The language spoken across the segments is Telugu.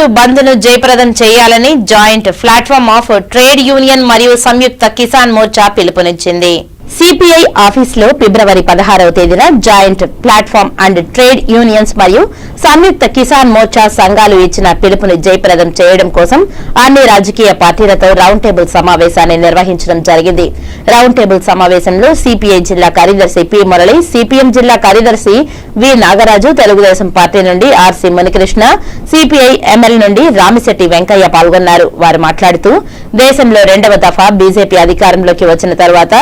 రైతు బంద్ను జయప్రదం చేయాలని joint platform of trade union మరియు సంయుక్త కిసాన్ మోర్చా పిలుపునిచ్చింది. సిపిఐ ఆఫీస్లో ఫిబ్రవరి పదహారవ తేదీన joint platform and trade unions మరియు సంయుక్త కిసాన్ మోర్చా సంఘాలు ఇచ్చిన పిలుపుని జయప్రదం చేయడం కోసం అన్ని రాజకీయ పార్టీలతో రౌండ్ టేబుల్ సమావేశాన్ని నిర్వహించడం జరిగింది. రౌండ్ టేబుల్ సమావేశంలో సిపిఐ జిల్లా కార్యదర్శి పి మురళి సిపిఎం జిల్లా కార్యదర్శి వి నాగరాజు తెలుగుదేశం పార్టీ నుండి ఆర్సి మునికృష్ణ సిపిఐ ఎంఎల్ నుండి రామిశెట్టి వెంకయ్య పాల్గొన్నారు. వారు మాట్లాడుతూ దేశంలో రెండవ దఫా బీజేపీ అధికారంలోకి వచ్చిన తర్వాత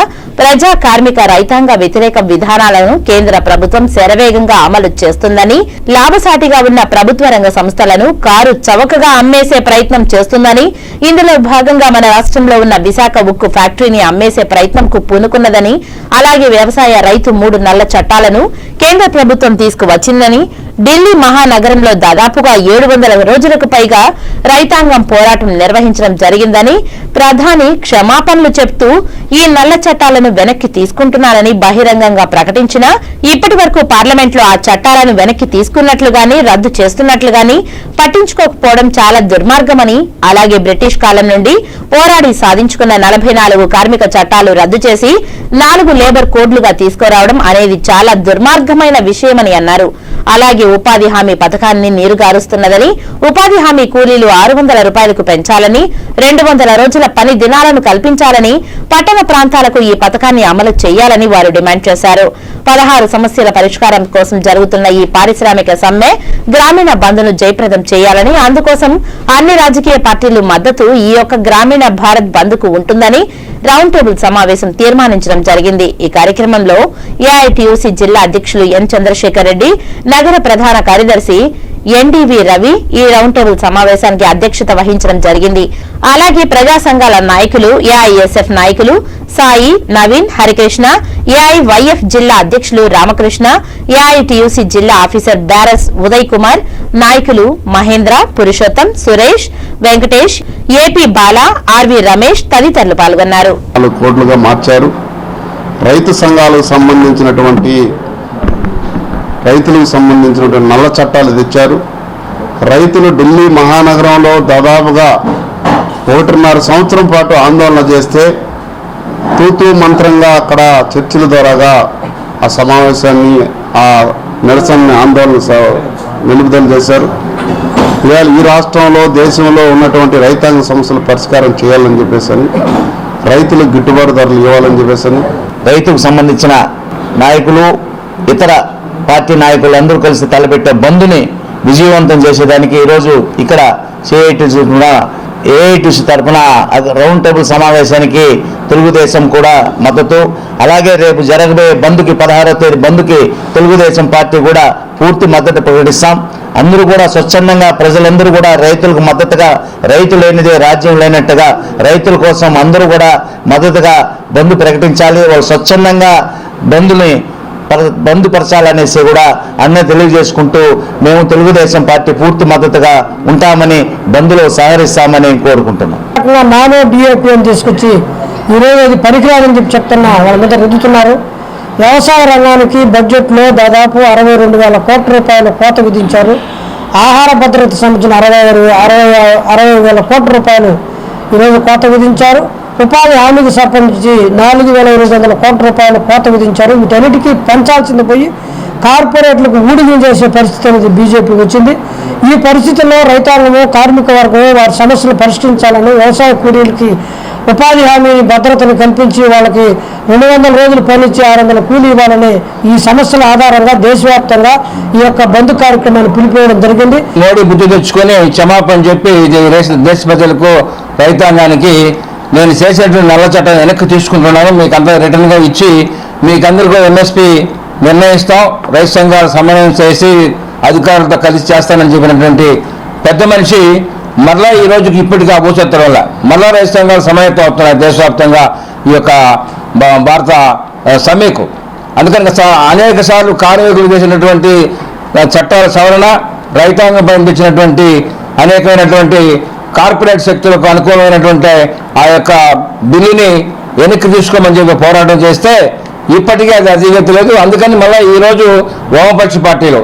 ప్రజా కార్మిక రైతాంగ వ్యతిరేక విధానాలను కేంద్ర ప్రభుత్వం శరవేగంగా అమలు చేస్తుందని లాభసాటిగా ఉన్న ప్రభుత్వ రంగ సంస్థలను కారు చవకగా అమ్మేసే ప్రయత్నం చేస్తుందని ఇందులో భాగంగా మన రాష్ట్రంలో ఉన్న విశాఖ ఉక్కు ఫ్యాక్టరీని అమ్మేసే ప్రయత్నంకు పూనుకున్నదని అలాగే వ్యవసాయ రైతు మూడు నల్ల చట్టాలను కేంద్ర ప్రభుత్వం తీసుకువచ్చిందని ఢిల్లీ మహానగరంలో దాదాపుగా ఏడు వందల రోజులకు పైగా రైతాంగం పోరాటం నిర్వహించడం జరిగిందని ప్రధాని క్షమాపణలు చెప్తూ ఈ నల్ల చట్టాలను వెనక్కి తీసుకుంటున్నానని బహిరంగంగా ప్రకటించినా ఇప్పటి వరకు పార్లమెంట్లో ఆ చట్టాలను వెనక్కి తీసుకున్నట్లుగాని రద్దు చేస్తున్నట్లుగాని పట్టించుకోకపోవడం చాలా దుర్మార్గమని అలాగే బ్రిటిష్ కాలం నుండి పోరాడి సాధించుకున్న నలభై నాలుగు కార్మిక చట్టాలు రద్దు చేసి నాలుగు లేబర్ కోడ్లుగా తీసుకురావడం అనేది చాలా దుర్మార్గమైన విషయమని అన్నారు. అలాగే ఉపాధి హామీ పథకాన్ని నీరుగారుస్తున్నదని ఉపాధి హామీ కూలీలు ఆరు వందల రూపాయలకు పెంచాలని రెండు వందల రోజుల పని దినాలను కల్పించాలని పట్టణ ప్రాంతాలకు ఈ పథకాన్ని అమలు చేయాలని వారు డిమాండ్ చేశారు. పదహారు సమస్యల పరిష్కారం కోసం జరుగుతున్న ఈ పారిశ్రామిక సమ్మె గ్రామీణ బంద్ను జయప్రదం చేయాలని అందుకోసం అన్ని రాజకీయ పార్టీలు మద్దతు ఈ యొక్క గ్రామీణ భారత్ బంద్కు ఉంటుందని రౌండ్ టేబుల్ సమావేశం తీర్మానించడం జరిగింది. ఈ కార్యక్రమంలో ఏఐటీయూసీ జిల్లా అధ్యక్షులు ఎన్ చంద్రశేఖర్ రెడ్డి నగర ప్రధాన కార్యదర్శి ఎన్డీవీ రవి ఈ రౌండ్ టేబుల్ సమావేశానికి అధ్యక్షత వహించడం జరిగింది. అలాగే ప్రజా సంఘాల నాయకులు ఏఐఎస్ఎఫ్ నాయకులు సాయి నవీన్ హరికృష్ణ ఏఐవైఎఫ్ జిల్లా అధ్యక్షులు రామకృష్ణ ఏఐటియుసి జిల్లా ఆఫీసర్ బ్యారస్ ఉదయ్ కుమార్ నాయకులు మహేంద్ర పురుషోత్తం సురేష్ వెంకటేష్ ఏపీ బాల ఆర్వి రమేష్ తదితరులు పాల్గొన్నారు. కోట్లుగా మార్చారు. రైతు సంఘాలకు సంబంధించినటువంటి రైతులకు సంబంధించినటువంటి నల్ల చట్టాలు తెచ్చారు. రైతులు ఢిల్లీ మహానగరంలో దాదాపుగా ఒకటిన్నర సంవత్సరం పాటు ఆందోళన చేస్తే తూతూ మంత్రంగా అక్కడ చర్చల ద్వారాగా ఆ సమావేశాన్ని ఆ నిరసన ఆందోళన స- నిలుపుదల చేశారు. ఇవాళ ఈ రాష్ట్రంలో దేశంలో ఉన్నటువంటి రైతాంగ సమస్యలు పరిష్కారం చేయాలని చెప్పేసి రైతులకు గిట్టుబాటు ధరలు ఇవ్వాలని చెప్పేసి రైతుకు సంబంధించిన నాయకులు ఇతర పార్టీ నాయకులు అందరూ కలిసి తలపెట్టే బంధుని విజయవంతం చేసేదానికి ఈరోజు ఇక్కడ సిఐటిసి ఏఐటిసి తరఫున రౌండ్ టేబుల్ సమావేశానికి తెలుగుదేశం కూడా మద్దతు. అలాగే రేపు జరగబోయే బంద్కి పదహారో తేదీ బంద్కి తెలుగుదేశం పార్టీ కూడా పూర్తి మద్దతు ప్రకటిస్తాం. అందరూ కూడా స్వచ్ఛందంగా ప్రజలందరూ కూడా రైతులకు మద్దతుగా రైతు లేనిదే రాజ్యం లేనట్టుగా రైతుల కోసం అందరూ కూడా మద్దతుగా బంద్ ప్రకటించాలి. వాళ్ళు స్వచ్ఛందంగా బంద్ని బంధుపరచాలనేసి కూడా అన్నీ తెలియజేసుకుంటూ మేము తెలుగుదేశం పార్టీ పూర్తి మద్దతుగా ఉంటామని బంధులో సహకరిస్తామని కోరుకుంటున్నాం. రకంగా నానో డిఏపి అని తీసుకొచ్చి ఈరోజు అది పనికిరాదని చెప్పి చెప్తున్నా వాళ్ళ మీద రుద్దుతున్నారు. వ్యవసాయ రంగానికి బడ్జెట్లో దాదాపు అరవై రెండు వేల కోట్ల రూపాయలు కోత విధించారు. ఆహార భద్రత సంబంధించిన అరవై అరవై అరవై వేల కోట్ల రూపాయలు ఈరోజు కోత విధించారు. ఉపాధి హామీకి సంబంధించి నాలుగు వేల ఎనిమిది వందల కోట్ల రూపాయలు కోత విధించారు. వీటన్నిటికీ పెంచాల్సింది పోయి కార్పొరేట్లకు ఊడిగం చేసే పరిస్థితి అనేది బీజేపీ వచ్చింది. ఈ పరిస్థితుల్లో రైతాంగము కార్మిక వర్గము వారి సమస్యలు పరిష్కరించాలని వ్యవసాయ కూలీలకి ఉపాధి హామీ భద్రతను కల్పించి వాళ్ళకి రెండు వందల రోజులు పనిచ్చి ఆరు వందల కూలీ ఇవ్వాలని ఈ సమస్యల ఆధారంగా దేశవ్యాప్తంగా ఈ యొక్క బంధు కార్యక్రమాన్ని పిలిపేయడం జరిగింది. మోడీ బుద్ధి తెచ్చుకొని క్షమాపణ చెప్పి ఇది దేశ ప్రజలకు రైతాంగానికి నేను చేసేటువంటి నల్ల చట్టం వెనక్కి తీసుకుంటున్నాను. మీకు అంతా రిటర్న్గా ఇచ్చి మీకు అందరికీ ఎంఎస్పి నిర్ణయిస్తాం. రైతు సంఘాలు సమన్వయం చేసి అధికారులతో కలిసి చేస్తానని చెప్పినటువంటి పెద్ద మనిషి మరలా ఈ రోజుకి ఇప్పటికీ ఆ వల్ల మరలా రైతు సంఘాలు సమాయత్తం అవుతున్నాయి దేశవ్యాప్తంగా ఈ యొక్క భారత సమ్మెకు. అందుకని స- అనేక సార్లు కార్మికులు చేసినటువంటి చట్టాల సవరణ రైతాంగం పంపించినటువంటి అనేకమైనటువంటి కార్పొరేట్ శక్తులకు అనుకూలమైనటువంటి ఆ యొక్క బిల్లుని వెనక్కి తీసుకోమని చెప్పి పోరాటం చేస్తే ఇప్పటికీ అది అధిగతి లేదు. అందుకని మళ్ళీ ఈరోజు వామపక్ష పార్టీలు